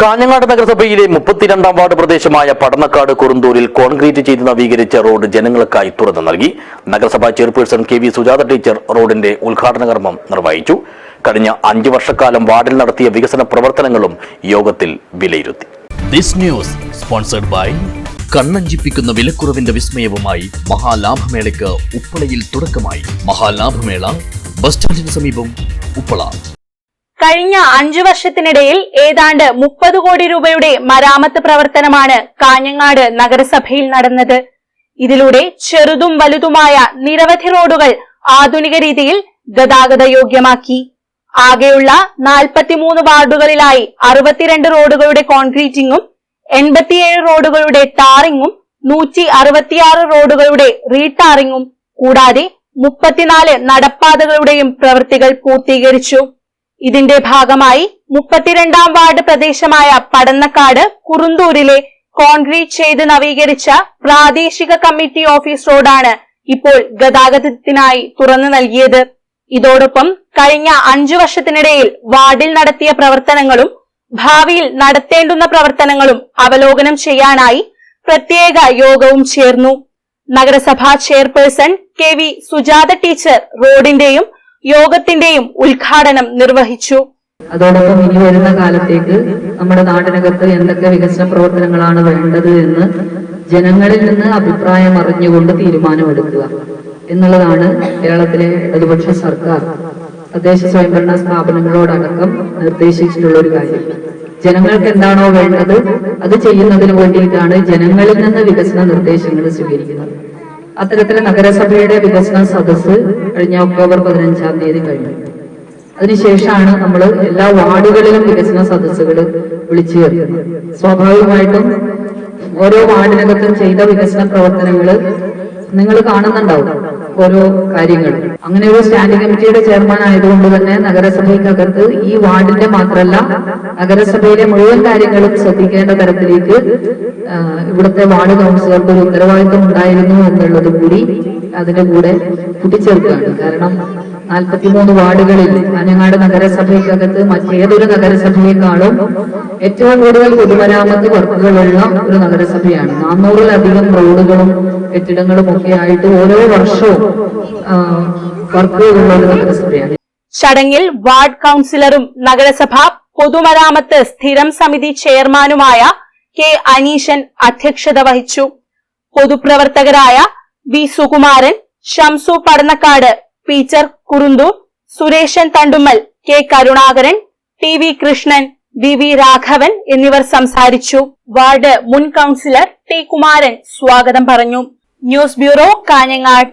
കാഞ്ഞങ്ങാട് നഗരസഭയിലെ മുപ്പത്തിരണ്ടാം വാർഡ് പ്രദേശമായ പടന്നക്കാട് കുറുന്തൂരിൽ കോൺക്രീറ്റ് ചെയ്ത് നവീകരിച്ച റോഡ് ജനങ്ങൾക്കായി തുറന്നു നൽകി. നഗരസഭാ chairperson K V Sujatha teacher റോഡിന്റെ ഉദ്ഘാടന കർമ്മം നിർവഹിച്ചു. കഴിഞ്ഞ അഞ്ചു വർഷക്കാലം വാർഡിൽ നടത്തിയ വികസന പ്രവർത്തനങ്ങളും യോഗത്തിൽ വിലയിരുത്തി. ദിസ് ന്യൂസ് സ്പോൺസർഡ് ബൈ കണ്ണഞ്ചിപ്പിക്കുന്ന വിലക്കുറവിന്റെ വിസ്മയവുമായി മഹാലാഭമേളയ്ക്ക് ഉപ്പളയിൽ തുടക്കമായി. മഹാലാഭമേള ബസ് സ്റ്റാൻഡിന് സമീപം ഉപ്പള. കഴിഞ്ഞ അഞ്ചു വർഷത്തിനിടയിൽ ഏതാണ്ട് മുപ്പത് കോടി രൂപയുടെ മരാമത്ത് പ്രവർത്തനമാണ് കാഞ്ഞങ്ങാട് നഗരസഭയിൽ നടന്നത്. ഇതിലൂടെ ചെറുതും വലുതുമായ നിരവധി റോഡുകൾ ആധുനിക രീതിയിൽ ഗതാഗത യോഗ്യമാക്കി. ആകെയുള്ള നാൽപ്പത്തിമൂന്ന് വാർഡുകളിലായി അറുപത്തിരണ്ട് റോഡുകളുടെ കോൺക്രീറ്റിംഗും എൺപത്തിയേഴ് റോഡുകളുടെ ടാറിങ്ങും നൂറ്റി അറുപത്തിയാറ് റോഡുകളുടെ റീടാറിങ്ങും കൂടാതെ മുപ്പത്തിനാല് നടപ്പാതകളുടെയും പ്രവൃത്തികൾ പൂർത്തീകരിച്ചു. ഇതിന്റെ ഭാഗമായി മുപ്പത്തിരണ്ടാം വാർഡ് പ്രദേശമായ പടന്നക്കാട് കുറുന്തൂരിലെ കോൺക്രീറ്റ് ചെയ്ത് നവീകരിച്ച പ്രാദേശിക കമ്മിറ്റി ഓഫീസ് റോഡാണ് ഇപ്പോൾ ഗതാഗതത്തിനായി തുറന്നു നൽകിയത്. ഇതോടൊപ്പം കഴിഞ്ഞ അഞ്ചു വർഷത്തിനിടയിൽ വാർഡിൽ നടത്തിയ പ്രവർത്തനങ്ങളും ഭാവിയിൽ നടത്തേണ്ടുന്ന പ്രവർത്തനങ്ങളും അവലോകനം ചെയ്യാനായി പ്രത്യേക യോഗവും ചേർന്നു. നഗരസഭാ chairperson K V Sujatha teacher റോഡിന്റെയും യോഗത്തിന്റെയും ഉദ്ഘാടനം നിർവഹിച്ചു. അതോടൊപ്പം ഇനി വരുന്ന കാലത്തേക്ക് നമ്മുടെ നാടിനകത്ത് എന്തൊക്കെ വികസന പ്രവർത്തനങ്ങളാണ് വേണ്ടത് എന്ന് ജനങ്ങളിൽ നിന്ന് അഭിപ്രായം അറിഞ്ഞുകൊണ്ട് തീരുമാനമെടുക്കുക എന്നുള്ളതാണ് കേരളത്തിലെ ഇടതുപക്ഷ സർക്കാർ തദ്ദേശ സ്വയംഭരണ സ്ഥാപനങ്ങളോടടക്കം നിർദ്ദേശിച്ചിട്ടുള്ള ഒരു കാര്യം. ജനങ്ങൾക്ക് എന്താണോ വേണ്ടത് അത് ചെയ്യുന്നതിന് വേണ്ടിയിട്ടാണ് ജനങ്ങളിൽ നിന്ന് വികസന നിർദ്ദേശങ്ങൾ സ്വീകരിക്കുന്നത്. അത്തരത്തിൽ നഗരസഭയുടെ വികസന സദസ്സ് കഴിഞ്ഞ ഒക്ടോബർ പതിനഞ്ചാം തീയതി കഴിഞ്ഞു. അതിനുശേഷമാണ് നമ്മൾ എല്ലാ വാർഡുകളിലും വികസന സദസ്സുകൾ വിളിച്ചു ചേർക്കുന്നത് സ്വാഭാവികമായിട്ടും ഓരോ വാർഡിനകത്തും ചെയ്ത വികസന പ്രവർത്തനങ്ങൾ നിങ്ങൾ കാണുന്നുണ്ടാവും. ഓരോ കാര്യങ്ങൾ. അങ്ങനെ ഒരു സ്റ്റാൻഡിംഗ് കമ്മിറ്റിയുടെ ചെയർമാൻ ആയതുകൊണ്ട് തന്നെ നഗരസഭയ്ക്കകത്ത് ഈ വാർഡിന്റെ മാത്രമല്ല നഗരസഭയിലെ മുഴുവൻ കാര്യങ്ങളും ശ്രദ്ധിക്കേണ്ട തരത്തിലേക്ക് ഇവിടുത്തെ വാർഡ് കൗൺസിലർക്ക് ഒരു ഉത്തരവാദിത്വം ഉണ്ടായിരുന്നു എന്നുള്ളത് കൂടി അതിന്റെ കൂടെ കൂട്ടിച്ചേർക്കുകയാണ്. കാരണം നാൽപ്പത്തിമൂന്ന് വാർഡുകളിൽ കാഞ്ഞങ്ങാട് നഗരസഭയ്ക്കകത്ത് മറ്റേതൊരു നഗരസഭയെക്കാളും ഏറ്റവും കൂടുതൽ പൊതുമരാമത്ത് വർക്കുകളുള്ള ഒരു നഗരസഭയാണ്. നാനൂറിലധികം റോഡുകളും കെട്ടിടങ്ങളും ഒക്കെ ആയിട്ട് ഓരോ വർഷവും വർക്ക് വർക്കുകളുള്ള ഒരു നഗരസഭയാണ് ചടങ്ങിൽ വാർഡ് കൌൺസിലറും നഗരസഭ പൊതുമരാമത്ത് സ്ഥിരം സമിതി ചെയർമാനുമായ കെ അനീശൻ അധ്യക്ഷത വഹിച്ചു. പൊതുപ്രവർത്തകരായ V Sukumaran Shamsu Padannakkad പീച്ചർ Kurunthoor Sureshan Thandummal K Karunakaran T V Krishnan V V Raghavan എന്നിവർ സംസാരിച്ചു. വാർഡ് മുൻ കൌൺസിലർ ടി കുമാരൻ സ്വാഗതം പറഞ്ഞു. News bureau Kanhangad